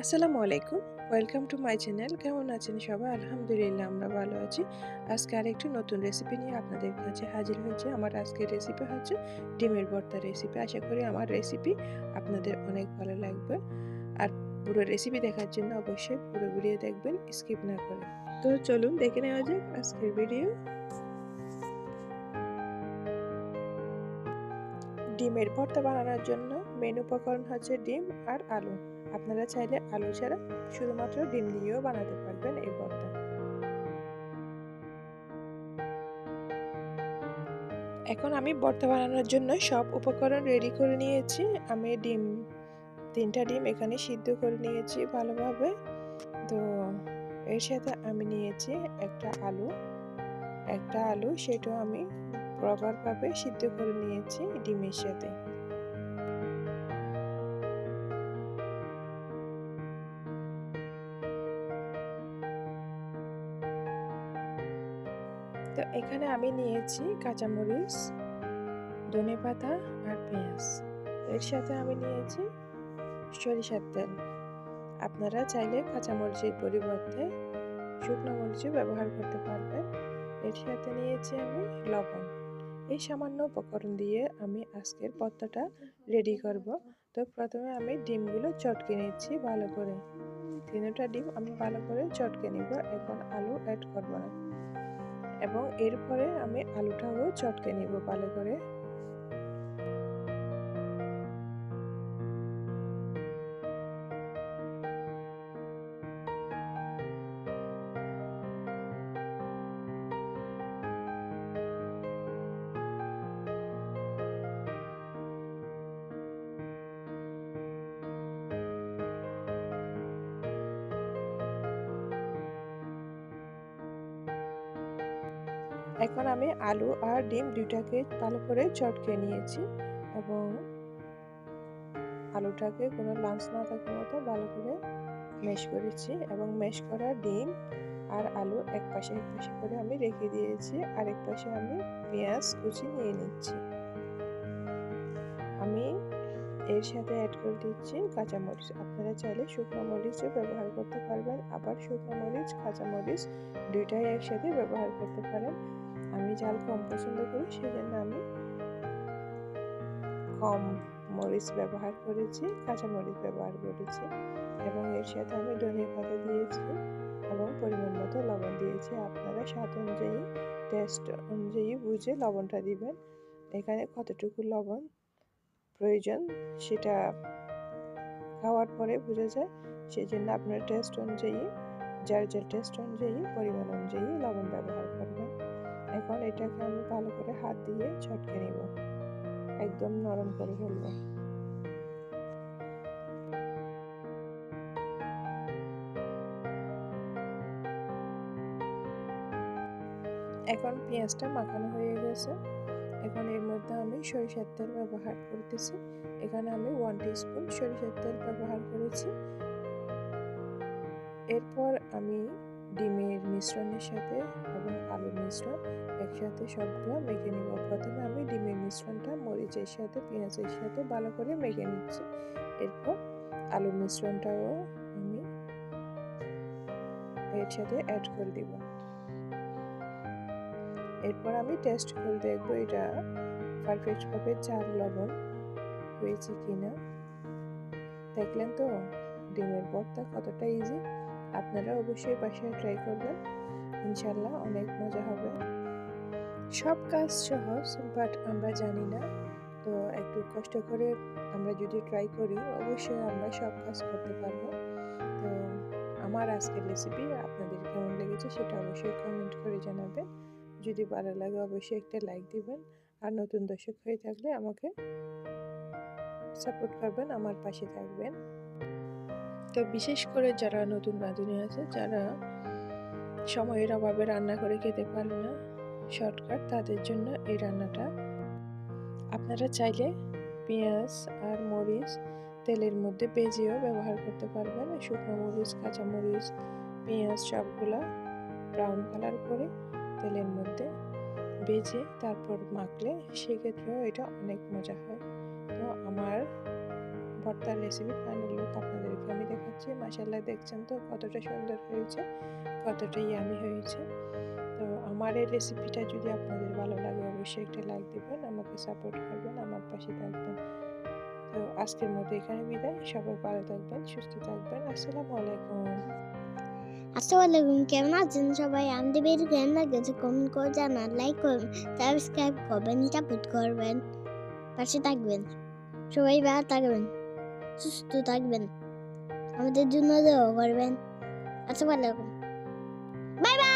আসসালামু আলাইকুম। Welcome to my channel কেমন আছেন সবাই? আলহামদুলিল্লাহ, আমরা ভালো আছি। আজকে আরেকটি নতুন রেসিপি নিয়ে আপনাদের কাছে হাজির হয়েছে। আমার আজকের রেসিপি হচ্ছে ডিমের ভর্তা রেসিপি আশা করি আমার রেসিপি আপনাদের অনেক ভালো লাগবে। আর পুরো রেসিপি দেখার জন্য অবশ্যই পুরো ভিডিও দেখবেন স্কিপ না করে। তো চলুন দেখে নেওয়া যাক আজকের ভিডিও ডিমের ভর্তা বানানোর জন্য মেন উপকরণ হচ্ছে ডিম আর আলু। আপনারা চাইলে আলু ছাড়া শুধুমাত্র ডিম দিয়েও বানাতে পারবেন এই ভর্তা। এখন আমি ভর্তা বানানোর জন্য সব উপকরণ রেডি করে নিয়েছি। আমি ডিম, তিনটা ডিম এখানে সিদ্ধ করে নিয়েছি ভালোভাবে। তো এর সাথে আমি নিয়েছি একটা আলু। একটা আলু সেটা আমি প্রপারভাবে সিদ্ধ করে নিয়েছি ডিমের সাথে। তো এখানে আমি নিয়েছি কাঁচামরিচ, ধনে পাতা আর পেঁয়াজ। এর সাথে আমি নিয়েছি সরিষার তেল। আপনারা চাইলে কাঁচামরিচের পরিবর্তে শুকনো মরিচও ব্যবহার করতে পারবেন। এর সাথে নিয়েছি আমি লবণ। এই সামান্য উপকরণ দিয়ে আমি আজকের পত্তাটা রেডি করব। তো প্রথমে আমি ডিমগুলো চটকে নিচ্ছি ভালো করে। তিনটা ডিম আমি ভালো করে চটকে নিব। এখন আলু অ্যাড করব না। এবং এরপরে আমি আলুটাও চটকে নিব ভালো করে। এখন আমি আলু আর ডিম দুটাকে ভালো করে চটকে নিয়েছি এবং আলুটাকে কোনো লাঞ্চ না থাকার মতো ভালো করে মেশ করেছি এবং মেশ করা ডিম আর আলু এক পাশে এক পাশে করে আমি রেখে দিয়েছি। আর এক পাশে আমি পেঁয়াজ কুচি নিয়ে নিচ্ছি। আমি এর সাথে অ্যাড করে দিচ্ছি কাঁচামরিচ। আপনারা চাইলে শুকনো মরিচও ব্যবহার করতে পারবেন, আবার শুকনো মরিচ, কাঁচামরিচ দুইটাই একসাথে ব্যবহার করতে পারেন। আমি ঝাল কম পছন্দ করি সেজন্য আমি কম মরিচ ব্যবহার করেছি, কাঁচা মরিচ ব্যবহার করেছি এবং এর সাথে আমি ধনে পাতা দিয়েছি এবং পরিমাণ মতো লবণ দিয়েছি। আপনারা স্বাদ অনুযায়ী টেস্ট অনুযায়ী বুঝে লবণটা দিবেন। এখানে কতটুকু লবণ প্রয়োজন সেটা খাওয়ার পরে বোঝা যায়। সেই জন্য আপনার টেস্ট অনুযায়ী, যার যার টেস্ট অনুযায়ী, পরিমাণ অনুযায়ী লবণ ব্যবহার করবেন। এখন এটাকে আমি ভালো করে হাত দিয়ে ছটকে নিব। একদম নরম করে ফেলব। এখন পেঁয়াজটা মাখানো হয়ে গেছে। এখন এর মধ্যে আমি সরিষার তেল ব্যবহার করতেছি। এখানে আমি ওয়ান স্পুন সরিষার তেল ব্যবহার করেছি। এরপর আমি ডিমের মিশ্রণের সাথে এবং আলুর মিশ্রণ একসাথে সবগুলো মেখে নিব। প্রথমে আমি ডিমের মিশ্রণটা মরিচের সাথে, পেঁয়াজের সাথে ভালো করে মেখে নিচ্ছি। এরপর আলুর মিশ্রণটাও আমি এর সাথে অ্যাড করে দিব। এরপর আমি টেস্ট করে দেখব এটা পারফেক্টভাবে চার লবণ হয়েছে কিনা। দেখলেন তো, ডিমের ভর্তা কতটা ইজি আপনারা অবশ্যই বাসায় ট্রাই করবেন। ইনশাল্লাহ অনেক মজা হবে। সব কাজ সহজ বাট আমরা জানি না। তো একটু কষ্ট করে আমরা যদি ট্রাই করি, অবশ্যই আমরা সব কাজ করতে পারব। তো আমার আজকের রেসিপি আপনাদের কেমন লেগেছে সেটা অবশ্যই কমেন্ট করে জানাবেন। যদি ভালো লাগে অবশ্যই একটা লাইক দিবেন। আর নতুন দর্শক হয়ে থাকলে আমাকে সাপোর্ট করবেন, আমার পাশে থাকবেন। তো বিশেষ করে যারা নতুন রাঁধুনি আছে, যারা সময়ের অভাবে রান্না করে খেতে পারে না শর্টকাট তাদের জন্য এই রান্নাটা। আপনারা চাইলে পেঁয়াজ আর মরিচ তেলের মধ্যে বেজেও ব্যবহার করতে পারবেন। শুকনো মরিচ, কাঁচা মরিচ, পেঁয়াজ সবগুলা ব্রাউন কালার করে তেলের মধ্যে বেজে তারপর মাখলে সেক্ষেত্রেও এটা অনেক মজা হয়। তো আমার ভর্তার রেসিপি ফাইনাল লুক আপনাদেরকে আমি দেখাচ্ছি। মাসাল্লাহ দেখছেন তো কতটা সুন্দর হয়েছে, কতটা ইয়ামি হয়েছে। তো আমার এই রেসিপিটা যদি আপনাদের ভালো লাগে, অবশ্যই একটা লাইক দিবেন, আমাকে সাপোর্ট করবেন, আমার পাশে থাকবেন। তো আজকের মতো এখানে বিদায়। সবাই ভালো থাকবেন, সুস্থ থাকবেন। আসসালামু আলাইকুম। আসসালামু আলাইকুম। কেমন আছেন সবাই? আমাদের ভিডিও কেমন লাগছে কমেন্ট করে জানান লাইক করুন সাবস্ক্রাইব করবেন সাপোর্ট করবেন। পাশে থাকবেন। সবাই ভালো থাকবেন। সুস্থ থাকবেন আমাদের জন্য দোয়া করবেন আচ্ছা ভালো বাই বাই